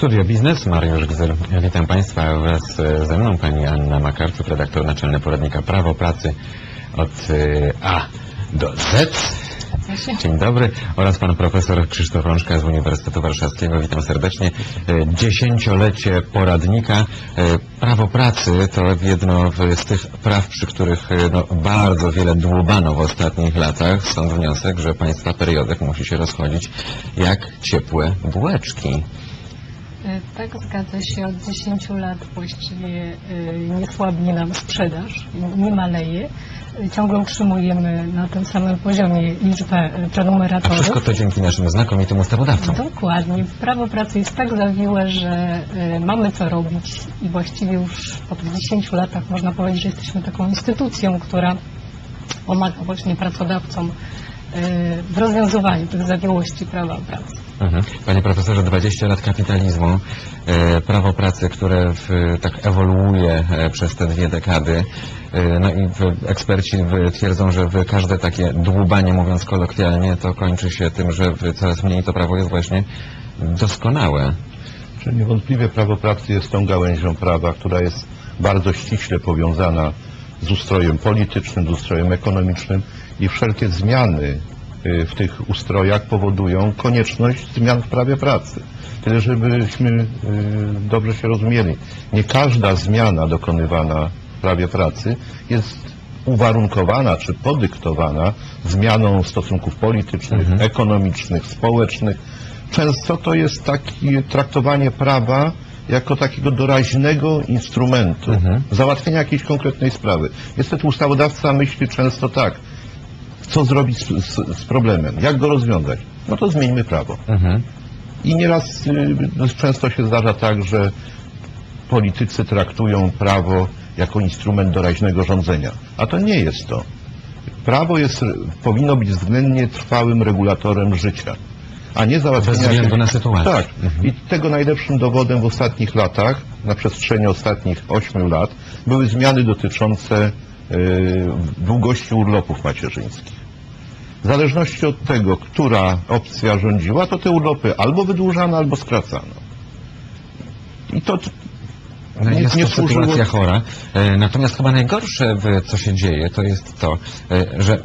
Studio Biznes, Mariusz Gzyl. Witam Państwa wraz e, ze mną pani Anna Makarczuk, redaktor naczelny poradnika Prawo Pracy od e, A do Z. Dzień dobry. Oraz pan profesor Krzysztof Rączka z Uniwersytetu Warszawskiego. Witam serdecznie. E, Dziesięciolecie poradnika. Prawo pracy to jedno z tych praw, przy których no, bardzo wiele dłubano w ostatnich latach. Stąd wniosek, że państwa periodek musi się rozchodzić jak ciepłe bułeczki. E, Tak, zgadza się. Od 10 lat właściwie e, nie słabnie nam sprzedaż, nie maleje. E, Ciągle utrzymujemy na tym samym poziomie liczbę e, A wszystko prenumeratorów. to dzięki naszym znakomitym ustawodawcom. Dokładnie. Prawo pracy jest tak zawiłe, że mamy co robić i właściwie już po tych 10 latach można powiedzieć, że jesteśmy taką instytucją, która pomaga właśnie pracodawcom w rozwiązywaniu tych zawiłości prawa pracy. Mhm. Panie profesorze, 20 lat kapitalizmu, e, prawo pracy, które w, tak ewoluuje e, przez te dwie dekady. E, no i eksperci twierdzą, że w każde takie dłubanie, mówiąc kolokwialnie, to kończy się tym, że coraz mniej to prawo jest właśnie doskonałe. Czy niewątpliwie prawo pracy jest tą gałęzią prawa, która jest bardzo ściśle powiązana z ustrojem politycznym, z ustrojem ekonomicznym i wszelkie zmiany y, w tych ustrojach powodują konieczność zmian w prawie pracy. Tyle, żebyśmy y, dobrze się rozumieli. Nie każda zmiana dokonywana w prawie pracy jest uwarunkowana czy podyktowana zmianą stosunków politycznych, Mhm. ekonomicznych, społecznych. Często to jest takie traktowanie prawa jako takiego doraźnego instrumentu Mhm. załatwienia jakiejś konkretnej sprawy. Niestety ustawodawca myśli często tak, co zrobić z, z, z problemem, jak go rozwiązać. No to zmieńmy prawo. Mhm. I nieraz y, często się zdarza tak, że politycy traktują prawo jako instrument doraźnego rządzenia. A to nie jest to. Prawo jest, powinno być względnie trwałym regulatorem życia, a nie Bez załatwienia... względu jakichś- na sytuację. Tak. Mhm. I tego najlepszym dowodem w ostatnich latach, na przestrzeni ostatnich ośmiu lat, były zmiany dotyczące y, długości urlopów macierzyńskich. W zależności od tego, która opcja rządziła, to te urlopy albo wydłużano, albo skracano. I to nie- jest nie to służyło- sytuacja chora. E, Natomiast chyba najgorsze, co się dzieje, to jest to, e, że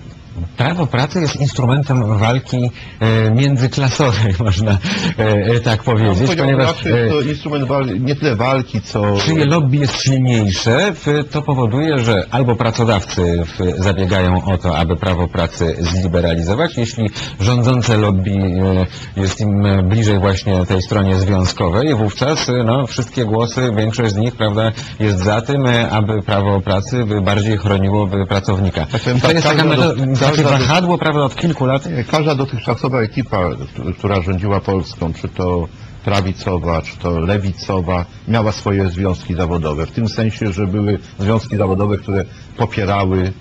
prawo pracy jest instrumentem walki e, międzyklasowej, można e, tak powiedzieć, powiedziałbym, ponieważ e, to instrument nie tyle walki, co... czyje lobby jest silniejsze, w- to powoduje, że albo pracodawcy w- zabiegają o to, aby prawo pracy zliberalizować, jeśli rządzące lobby e, jest im e, bliżej właśnie tej stronie związkowej, wówczas e, no, wszystkie głosy, większość z nich prawda, jest za tym, e, aby prawo pracy bardziej chroniło pracownika. powiem To tak, jest taka każda do- metoda, takie wahadło prawda, od kilku lat. Każda dotychczasowa ekipa, która rządziła Polską, czy to prawicowa, czy to lewicowa, miała swoje związki zawodowe. W tym sensie, że były związki zawodowe, które popierały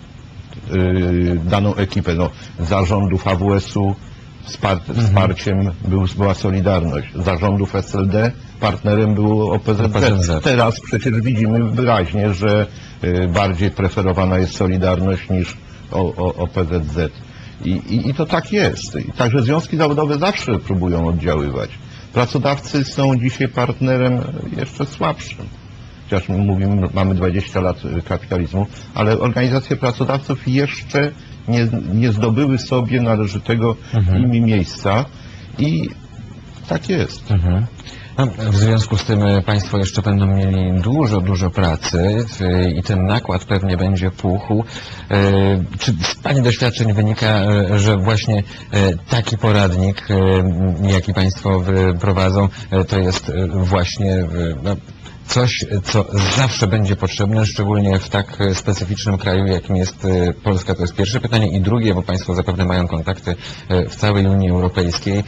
yy, daną ekipę. No, zarządów AWS-u wspar wsparciem był, była Solidarność. Zarządów SLD partnerem było OPZZ. OPZZ. Teraz przecież widzimy wyraźnie, że yy, bardziej preferowana jest Solidarność niż o, o, OPZZ. I, i, I to tak jest. I także związki zawodowe zawsze próbują oddziaływać. Pracodawcy są dzisiaj partnerem jeszcze słabszym. Chociaż my mówimy, mamy 20 lat y, kapitalizmu, ale organizacje pracodawców jeszcze nie, nie zdobyły sobie należytego Mhm. nimi miejsca i tak jest. Mhm. W związku z tym e, Państwo jeszcze będą mieli dużo, dużo pracy i ten nakład pewnie będzie puchł. E, Czy z Pani doświadczeń wynika, e, że właśnie taki poradnik, jaki Państwo prowadzą, to jest właśnie no, coś, co zawsze będzie potrzebne, szczególnie w tak e, specyficznym kraju, jakim jest e, Polska? To jest pierwsze pytanie. I drugie, bo Państwo zapewne mają kontakty e, w całej Unii Europejskiej.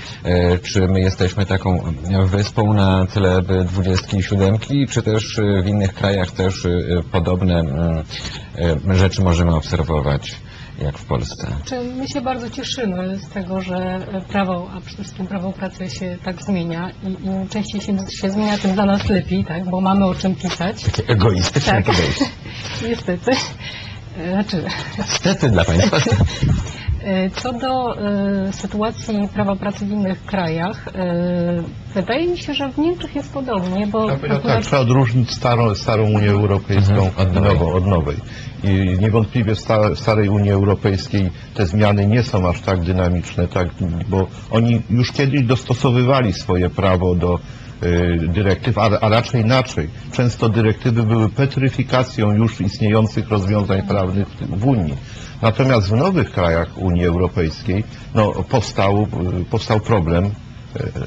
Czy my jesteśmy taką wyspą na e, i siódemki, czy też w innych krajach też podobne mm, rzeczy możemy obserwować, jak w Polsce? Czy my się bardzo cieszymy z tego, że prawo, a przede wszystkim prawo pracy się tak zmienia i im częściej się, się zmienia, tym dla nas lepiej, tak? bo mamy o czym pisać. Takie egoistyczne Tak. podejście. Niestety. E, Znaczy, Niestety dla Państwa. E, Co do e, sytuacji prawa pracy w innych krajach, e, wydaje mi się, że w Niemczech jest podobnie, bo Ja tak, trzeba odróżnić starą, starą Unię Europejską Mhm, od od, nowej. nową, od nowej. I niewątpliwie w sta- w starej Unii Europejskiej te zmiany nie są aż tak dynamiczne, tak, bo oni już kiedyś dostosowywali swoje prawo do dyrektyw, a, a raczej inaczej. Często dyrektywy były petryfikacją już istniejących rozwiązań prawnych w, Unii. Natomiast w nowych krajach Unii Europejskiej no, powstał, y, powstał problem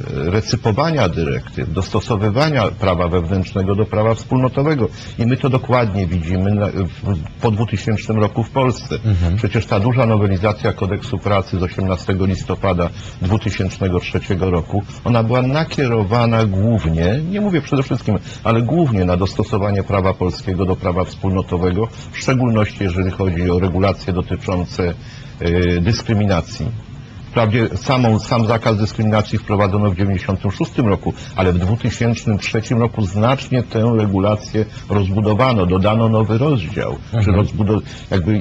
recypowania dyrektyw, dostosowywania prawa wewnętrznego do prawa wspólnotowego. I my to dokładnie widzimy na, w, po 2000 roku w Polsce. Przecież ta duża nowelizacja kodeksu pracy z 18 listopada 2003 roku, ona była nakierowana głównie, nie mówię przede wszystkim, ale głównie na dostosowanie prawa polskiego do prawa wspólnotowego, w szczególności jeżeli chodzi o regulacje dotyczące e, dyskryminacji. Wprawdzie samą, sam zakaz dyskryminacji wprowadzono w 1996 roku, ale w 2003 roku znacznie tę regulację rozbudowano, dodano nowy rozdział, czy rozbudo, jakby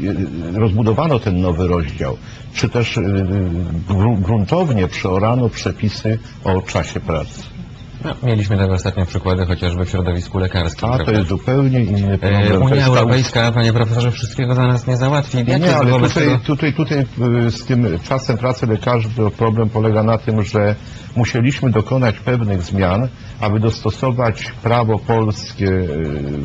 e, rozbudowano ten nowy rozdział, czy też e, gru- gruntownie przeorano przepisy o czasie pracy. No, mieliśmy tego ostatnio przykłady chociażby w środowisku lekarskim. A to prawda? jest zupełnie inny E, problem. To Unia Europejska, panie profesorze, wszystkiego za nas nie załatwi. Jak Nie, ale tutaj, tego? tutaj, tutaj y, z tym czasem pracy lekarzy to problem polega na tym, że musieliśmy dokonać pewnych zmian, aby dostosować prawo polskie y,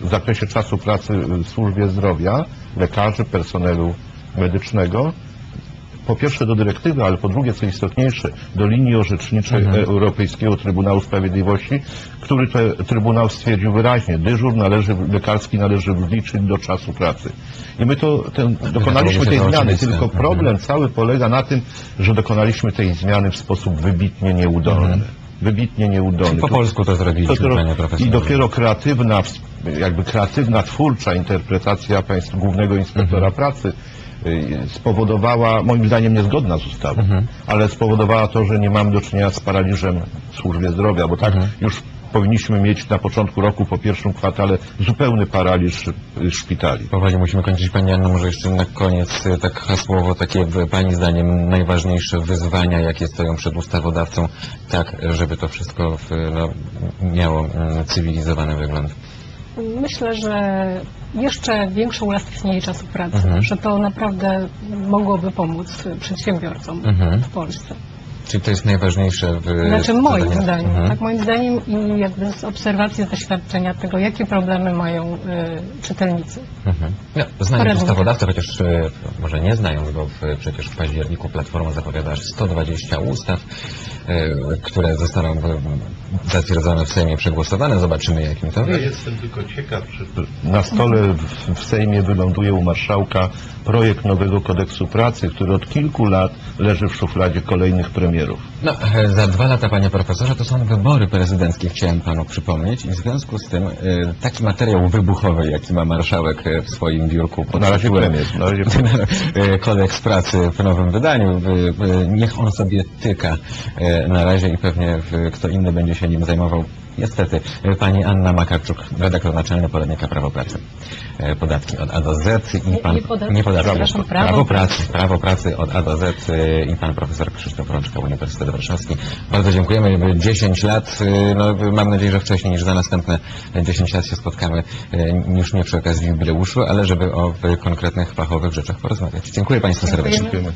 w zakresie czasu pracy w służbie zdrowia, lekarzy, personelu medycznego, po pierwsze do dyrektywy, ale po drugie, co istotniejsze, do linii orzeczniczej Mhm. Europejskiego Trybunału Sprawiedliwości, który to Trybunał stwierdził wyraźnie, dyżur należy, lekarski należy wliczyć do czasu pracy. I my to ten, dokonaliśmy tej zmiany, tylko Mhm. problem cały polega na tym, że dokonaliśmy tej zmiany w sposób wybitnie nieudolny. Wybitnie nieudolny. Mhm. Po polsku to zrobiliśmy, to panie profesorze. I dopiero kreatywna, jakby kreatywna, twórcza interpretacja państw, głównego inspektora Mhm. pracy spowodowała, moim zdaniem niezgodna z ustawą, Mhm. ale spowodowała to, że nie mamy do czynienia z paraliżem w służbie zdrowia, bo tak Mhm. już powinniśmy mieć na początku roku, po pierwszym kwartale, zupełny paraliż y, szpitali. Powoli musimy kończyć. Pani Anno, może jeszcze na koniec e, tak hasłowo, takie Pani zdaniem najważniejsze wyzwania, jakie stoją przed ustawodawcą, tak żeby to wszystko w, no, miało mm, cywilizowany wygląd. Myślę, że jeszcze większe uelastycznienie czasu pracy, Mhm. że to naprawdę mogłoby pomóc przedsiębiorcom Mhm. w Polsce. Czyli to jest najważniejsze w Znaczy moim zdaniem, Mhm. tak moim zdaniem i jakby z obserwacji, z doświadczenia tego, jakie problemy mają y, czytelnicy. Mhm. No, znając Poradnik. ustawodawcę, chociaż e, może nie znając go, w, przecież w październiku Platforma zapowiada aż 120 ustaw, e, które zostaną e, zatwierdzone w Sejmie, przegłosowane. Zobaczymy, jakim to Ja wyjdzie. jestem tylko ciekaw, czy na stole w, w Sejmie wyląduje u marszałka projekt nowego kodeksu pracy, który od kilku lat leży w szufladzie kolejnych premierów. No, e, za dwa lata, panie profesorze, to są wybory prezydenckie, chciałem panu przypomnieć i w związku z tym e, taki materiał wybuchowy, jaki ma marszałek e, w swoim biurku pod Na razie premier. Na razie e, kodeks pracy w nowym wydaniu, niech on sobie tyka na razie i pewnie kto inny będzie się nim zajmował. Niestety, e, pani Anna Makarczuk, redaktor naczelny poradnika Prawo Pracy. E, Podatki od A do Z i pan... nie podatki, nie podatki, prawo prawo pracy. Prawo pracy od A do Z e, i pan profesor Krzysztof Rączka, Uniwersytet Warszawski. Bardzo dziękujemy. 10 lat, no, mam nadzieję, że wcześniej niż za następne 10 lat się spotkamy, już nie przy okazji jubileuszu, ale żeby o konkretnych fachowych rzeczach porozmawiać. Dziękuję Państwu serdecznie. Dziękujemy.